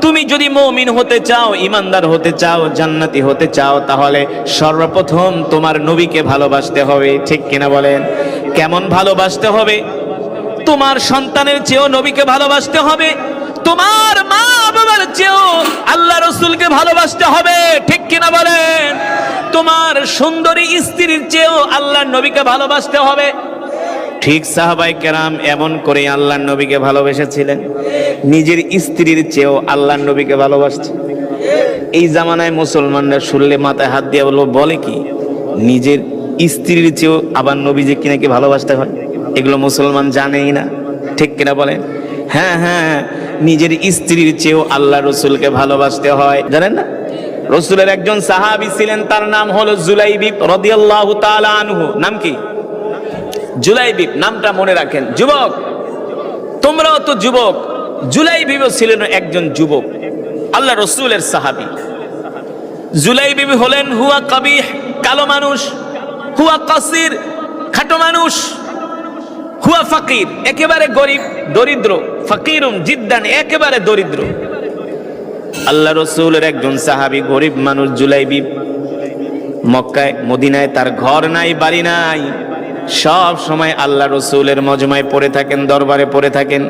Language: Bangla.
তুমি যদি মমিন হতে চাও, ইমানদার হতে চাও, জান্নাতি হতে চাও, তাহলে সর্বপ্রথম তোমার নবীকে ভালোবাসতে হবে, ঠিক কিনা বলেন? কেমন ভালোবাসতে হবে? তোমার সন্তানের চেয়েও নবীকে ভালোবাসতে হবে, তোমার মা বাবার চেয়েও আল্লাহ রসুলকে ভালোবাসতে হবে, ঠিক কিনা বলেন? তোমার সুন্দরী স্ত্রীর চেয়েও আল্লাহ নবীকে ভালোবাসতে হবে ঠিক সাহাবাই কেরাম এমন করে আল্লাহ নবীকে ভালোবেসেছিলেন। নিজের স্ত্রীর চেয়েও আল্লাহ নবীকে ভালোবাসছে। এই জামানায় মুসলমানরা শুনলে মাথায় হাত দিয়ে বলব বলে কি, নিজের স্ত্রীর চেয়েও আবার নবীজি কি নাকি ভালোবাসতে হয়? এগুলো মুসলমান জানেই না। ঠিক কিনা বলেন? হ্যাঁ হ্যাঁ নিজের স্ত্রীর চেয়েও আল্লাহ রসুলকে ভালোবাসতে হয়। জানেন না? রসুলের একজন সাহাবি ছিলেন, তার নাম হলো জুলাইবি রদিয়াল্লাহু তাআলা আনহু। নাম কি? জুলাইবিব নামটা মনে রাখেন, যুবক। তোমরাও তো যুবক। জুলাইবিব ছিলেন একজন যুবক, আল্লাহ রসুলের সাহাবি। জুলাইবিব হলেন, হুয়া কবি কালো মানুষ, হুয়া কাসির, খাটো মানুষ, হুয়া ফকির, একেবারে গরিব, দরিদ্র ফকিরুম জিদ্দান, একেবারে দরিদ্র। আল্লাহ রসুলের একজন সাহাবি, গরিব মানুষ জুলাইবিব মক্কায়, মদিনায় তার ঘর নাই, বাড়ি নাই। সব সময় আল্লাহ রসুলের মজমায় পড়ে থাকেন দরবারে পড়ে থাকেন।